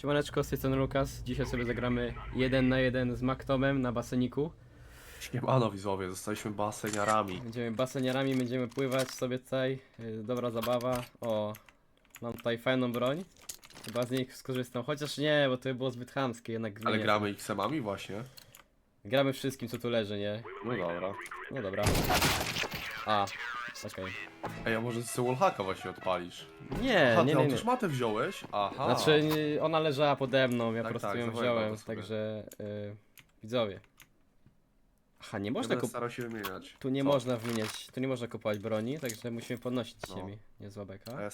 Siemaneczko, z tej strony Lukas. Dzisiaj sobie zagramy 1 na 1 z Maktomem na baseniku. Siemano widzowie, zostaliśmy baseniarami. Będziemy baseniarami, będziemy pływać sobie tutaj. Yy, Dobra zabawa. O, mam tutaj fajną broń. Chyba z nich skorzystam, chociaż nie, bo to by było zbyt chamskie, jednak Ale nie. gramy XM-ami właśnie. Gramy wszystkim, co tu leży, nie? No dobra. No dobra. A, okej. Ej, a może ty wallhacka właśnie odpalisz? Nie, Aha, nie, ty nie, nie. autoszmatę wziąłeś? Aha. Znaczy, nie, ona leżała pode mną, ja Tak, po prostu tak, ją wziąłem, to sobie. także yy, widzowie. Aha, nie można kup... starał się wymieniać. Tu nie Co? można wymieniać, tu nie można kupować broni, także musimy podnosić No. ziemi. Niezła A beka. Ja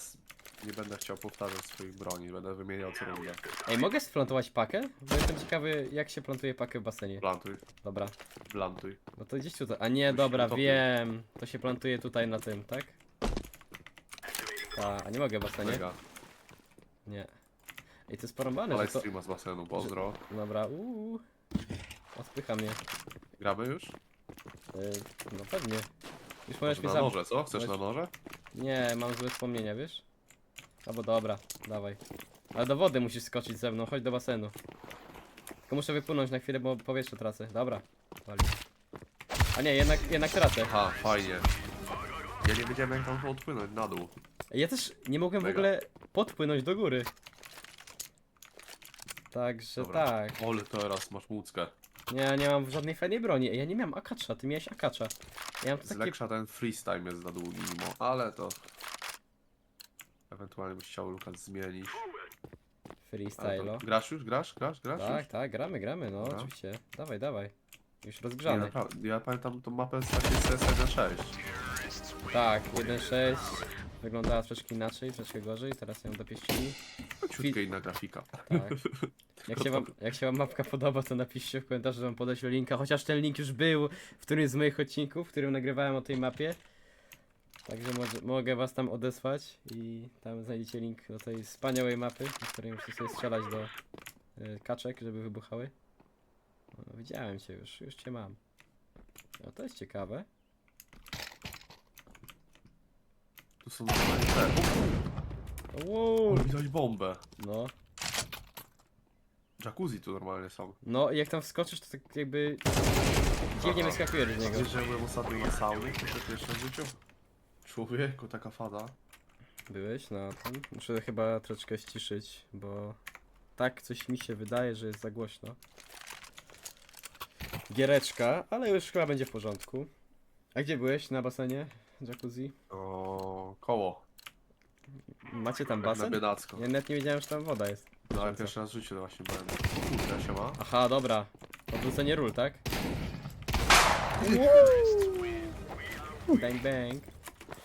nie będę chciał powtarzać swoich broni, będę wymieniał co rundę. Ej, mogę splantować pakę? Bo jestem ciekawy, jak się plantuje pakę w basenie. Plantuj, Dobra, plantuj. no to gdzieś tutaj. A nie, dobra, wiem. To się plantuje tutaj na tym, tak? Ta, a nie mogę w basenie? Mega. Nie. Ej, to jest porąbane, Ale że to... streama z basenu, pozdro. Dobra, uuu. Odpycha mnie. Gramy już? Yy, no pewnie. Już możesz Może mnie na noże, co? Chcesz na noże? Nie, mam złe wspomnienia, wiesz? Albo dobra, dawaj. Ale do wody musisz skoczyć ze mną, chodź do basenu. Tylko muszę wypłynąć na chwilę, bo powietrze tracę. Dobra. Wali. A nie, jednak, jednak tracę. Aha, fajnie. Ja nie wiedziałem jak tam to odpłynąć na dół. Ja też nie mogłem w Mega. ogóle podpłynąć do góry. Także Dobra. tak. Ole, teraz masz łódzkę. Nie, nie mam żadnej fajnej broni. Ja nie miałem akacza, ty miałeś akacza. Ja mam Z takie... leksza ten freestyle jest za długi mimo, ale to... Ewentualnie byś chciał Lukas zmienić. Ale Freestylo. to... Grasz już? Grasz? Grasz? Grasz Tak, już? tak, gramy, gramy, no Dobra. oczywiście. Dawaj, dawaj. Już Nie, rozgrzany. naprawdę. Ja pamiętam tą mapę z takiej CS na 6. Tak, 1.6 wyglądała troszeczkę inaczej, troszeczkę gorzej, teraz ją dopieścili. Ciutkę inna grafika. Tak. Jak się, wam, jak się wam mapka podoba, to napiszcie w komentarzu, że wam podeślę linka, chociaż ten link już był w którymś z moich odcinków, w którym nagrywałem o tej mapie. Także może, mogę was tam odesłać i tam znajdziecie link do tej wspaniałej mapy, w której musicie sobie strzelać do y, kaczek, żeby wybuchały. No, widziałem cię już, już cię mam. No to jest ciekawe. Tu są. Wow. Widać bombę. No, Jacuzzi tu normalnie są. No i jak tam wskoczysz, to tak jakby dziwnie Aha. wyskakujesz z niego. Byłem ostatnio na saunie, to się pierwsze w życiu. Człowieku, taka fada. Byłeś na tym? Muszę chyba troszeczkę ściszyć, bo tak coś mi się wydaje, że jest za głośno. Giereczka, ale już chyba będzie w porządku. A gdzie byłeś? Na basenie? Jacuzzi? O, koło. Macie tam Jak na basen? biedacko. Ja nawet nie wiedziałem, że tam woda jest. No ale pierwszy raz w życiu to właśnie byłem. Kurde, się ma. Aha, dobra. Odwrócenie ról, tak? Bang bang.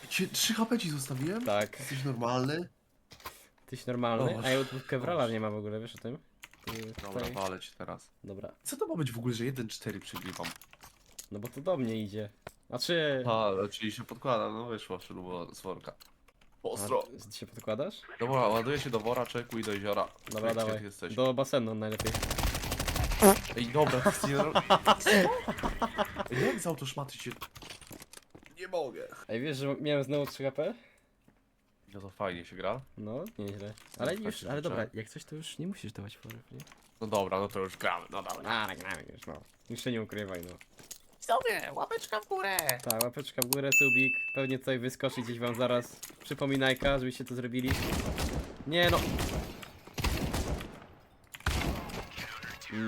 Ci, 3 HP ci zostawiłem? Tak. Jesteś normalny? Tyś normalny. Och, A ja tu Kewrala och. nie ma w ogóle, wiesz o tym? Ty Dobra, tutaj- walę ci teraz. Dobra. Co to ma być w ogóle, że 1-4 przegrywam? No bo to do mnie idzie. Znaczy... A, czyli się podkłada, no wyszło szlubo z worka. Ostro. A, ty się podkładasz? Dobra, ładuję się do wora, czeku i do jeziora. Dobra, dawaj. jesteś? Do basenu najlepiej. Ej, dobra, nie... Ej, Jak z autoszmaty się... Nie mogę. Ej, wiesz, że miałem znowu 3 HP? No to fajnie się gra. No, nieźle. Ale tak już, się ale dobra, jak coś to już nie musisz dawać forów, nie? No dobra, no to już gramy, no dobra. A, nagramy już, no. Już się nie ukrywaj, no. Sobie, łapeczka w górę! Tak, łapeczka w górę, subik. Pewnie tutaj wyskoczy gdzieś wam zaraz przypominajka, żebyście to zrobili. Nie no.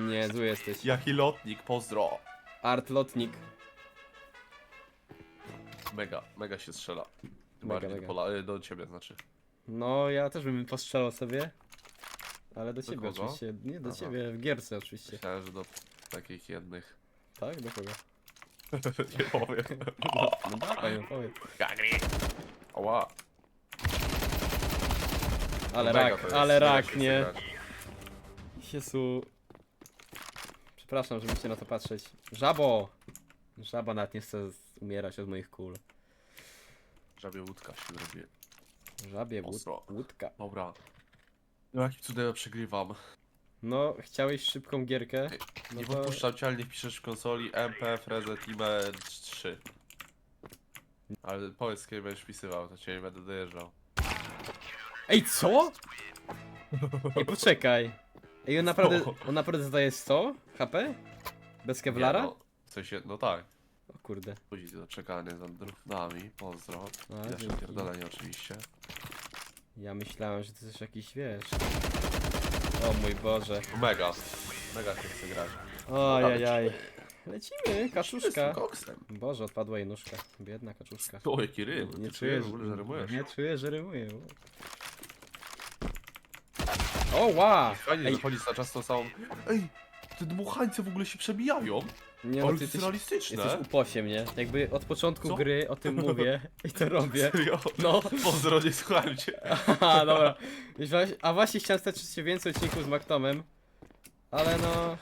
Nie, zły jesteś. Jaki lotnik, pozdro! Art lotnik. Mega, mega się strzela. Mega, Bardziej mega. Do, pola, y, do ciebie znaczy. No, ja też bym postrzelał sobie. Ale do Do ciebie kogo? oczywiście. Nie, do Aha. ciebie, w gierce oczywiście. Myślałem, że do takich jednych. Tak? Do kogo? nie powiem. No, no dawaj, no powiedz. Gagri! Oła. Ale Mega rak, jest, ale mega rak, się nie? chce grać. Jezu. Przepraszam, że musicie na to patrzeć. Żabo! Żaba nawet nie chce z- umierać od moich kul. Żabie łódka się zrobi. Żabie łód, Ostro. łódka. Dobra. No jakim cudem ja przegrywam. No, chciałeś szybką gierkę? No Nie to... podpuszczam cię, ale nie wpiszesz w konsoli MP Freze Time 3. Ale powiedz kiedy będziesz wpisywał, to cię nie będę dojeżdżał. Ej, co? Ej, poczekaj. Ej, on naprawdę, on naprawdę zadaje 100 HP? Bez Kevlara? Nie, no, w sensie, no tak. O kurde. Później do czekania za drutami, pozdro. A, Widać dzięki. pierdolenie oczywiście. Ja myślałem, że to jest jakiś, wiesz... O mój Boże. Mega. Mega się chce grać. Ojajaj. Lecimy, kaczuszka. koksem. Boże, odpadła jej nóżka. Biedna kaczuszka. O, jaki rym. Nie Ty w ogóle, że rymujesz. nie czuję, że rymuję. O, wow! Fajnie, Ej, że chodzisz na czas tą samą... Ej, te dmuchańce w ogóle się przebijają. Nie Ale no, to ty jest jesteś, realistyczne. jesteś uposiem, nie? Jakby od początku Co? gry o tym mówię i to robię. Serio? No. Pozdro, nie słuchałem cię. Aha, dobra. A właśnie chciałem stać się więcej odcinków z Maktomem, ale no...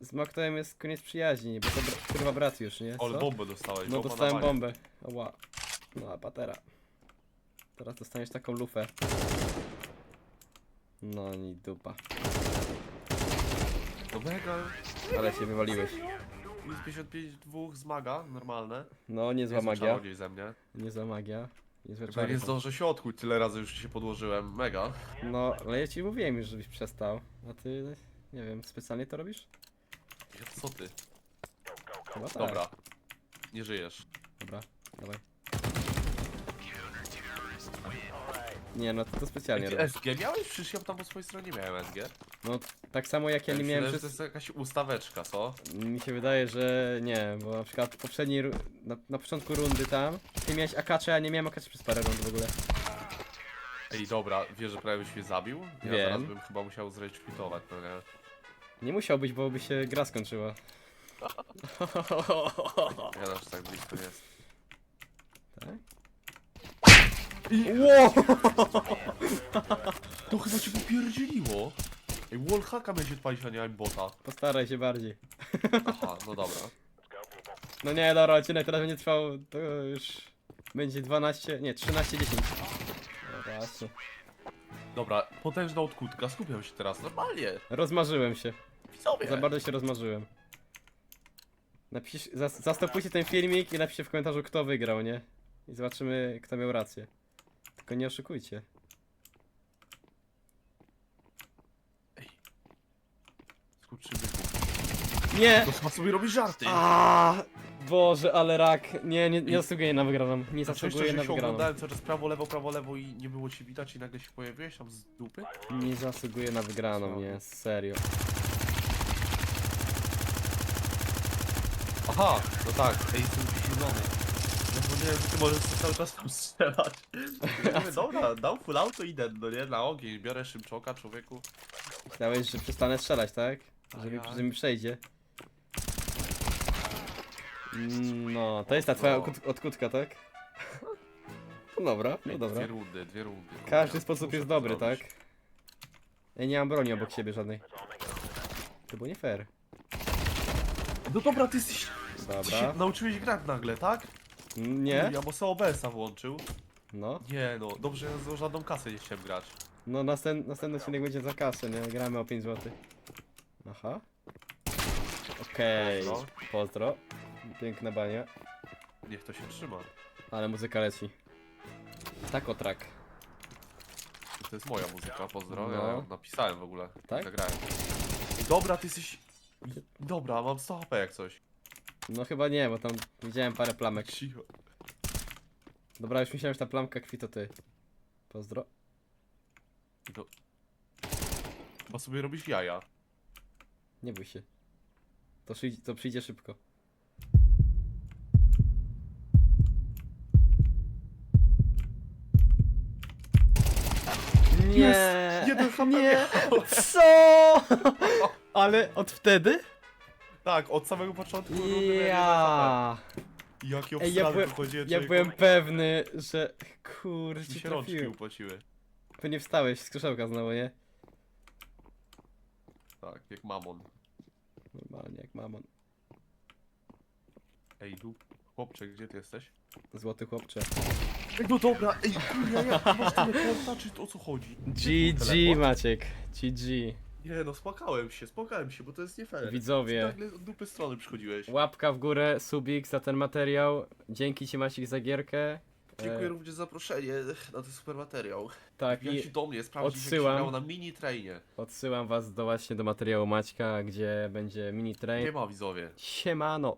Z Maktomem jest koniec przyjaźni, bo to br- kurwa brat już, nie? Ale Co? bombę dostałeś. No bomba dostałem banie. bombę. Ła. No a patera. Teraz dostaniesz taką lufę. No ni dupa. No mega. Ale się wywaliłeś. Minus 55 dwóch zmaga, normalne. No niezła Niezły magia. czarodziej ze mnie. Niezła magia. Niezłe Że nie czary. zdążę się odkuć, tyle razy już się podłożyłem. Mega. No, ale ja ci mówiłem już, żebyś przestał. A ty, nie wiem, specjalnie to robisz? Co ty? Chyba tak. Dobra. Nie żyjesz. Dobra, dawaj. Nie no, to, to specjalnie robię. SG miałeś? Przecież ja tam po swojej stronie miałem SG. No, tak samo jak ja nie miałem myślałem, że przez... to jest jakaś ustaweczka, co? Mi się wydaje, że nie, bo na przykład poprzedniej, ru- na, na początku rundy tam, ty miałeś akacze, a nie miałem akaczy przez parę rund w ogóle. Ej, dobra, wiesz, że prawie byś mnie zabił? Ja Wiem. zaraz bym chyba musiał zrekwitować, no nie? Nie musiał być, bo by się gra skończyła. Ja też tak blisko jest. Tak? Wow! To chyba cię popierdzieliło. Ej, wallhacka będzie odpalić, a nie aimbota. Postaraj się bardziej. Aha, no dobra. No nie, dobra, odcinek teraz będzie trwał, to już będzie 12, nie, 13, 10. No właśnie. Dobra, potężna odkutka, skupiam się teraz, normalnie. Rozmarzyłem się. Widzowie. Za bardzo się rozmarzyłem. Napisz, zas, zastopujcie ten filmik i napiszcie w komentarzu kto wygrał, nie? I zobaczymy kto miał rację. Tylko nie oszukujcie. Nie! To chyba sobie robisz żarty. A, Boże, ale rak. Nie, nie, nie zasługuję na wygraną. Nie Na szczęście, zasługuję że na się wygraną. oglądałem cały czas prawo, lewo, prawo, lewo i nie było cię widać i nagle się pojawiłeś tam z dupy? Nie zasługuję na wygraną, nie, serio. Aha, no tak, ej, jestem zielony. No bo nie, ty możesz sobie cały czas tam strzelać. Ja mówię, dobra, dał full auto idę, no nie, na ogień, biorę szybczoka, człowieku. Myślałeś, że przestanę strzelać, tak? Że mi, że mi przejdzie. Mm, No, to jest ta twoja odkut- odkutka, tak? No dobra, no dobra. Dwie rundy, dwie rundy. Każdy sposób jest dobry, tak? Ja nie mam broni obok siebie żadnej. To było nie fair. No dobra, ty jesteś... Ty się nauczyłeś grać nagle, tak? Nie? Ja bo sobie OBS-a włączył. No. Nie no, dobrze, ja za żadną kasę nie chciałem grać. No następny, następny odcinek będzie za kasę, nie? Gramy o 5 zł. Aha. Okej. Pozdro. Pozdro. Piękna bania. Niech to się trzyma. Ale muzyka leci. Tak o track. To jest moja muzyka, pozdro. No. Ja ją napisałem w ogóle. Tak? Zagrałem. Ej, Dobra, ty jesteś... Dobra, mam 100 HP jak coś. No chyba nie, bo tam widziałem parę plamek. Cicho. Dobra, już myślałem, że ta plamka kwi to ty. Pozdro. Chyba sobie robisz jaja. Nie bój się. To, przyjdzie, to przyjdzie szybko. Nie! Jest! Jeden HP Nie! Co? Ale od wtedy? Tak, od samego początku rundy miałem jeden Ja! Jakie Ej, ja byłem- Ja człowieku. byłem pewny, że... Mi ci się rączki trafiłem. upłaciły. To nie wstałeś z krzesełka znowu, nie? Tak, jak mamon. Normalnie, jak mamon. Ej, du... Chłopcze, gdzie ty jesteś? Złoty chłopcze. Ej, no dobra, ej, kurwa, jak ty masz teleporta, czy o co chodzi? Gdzie GG teleport? Maciek, GG. Nie no, spłakałem się, spłakałem się, bo to jest nie fair. Ty Widzowie, nagle od dupy strony przychodziłeś. łapka w górę, subik za ten materiał. Dzięki ci Maciek za gierkę. Dziękuję również za zaproszenie na ten super materiał. Tak, i do mnie, sprawdzić jak się odsyłam. grało na mini trainie. odsyłam was do właśnie do materiału Maćka, gdzie będzie mini train. Nie ma widzowie. Siemano!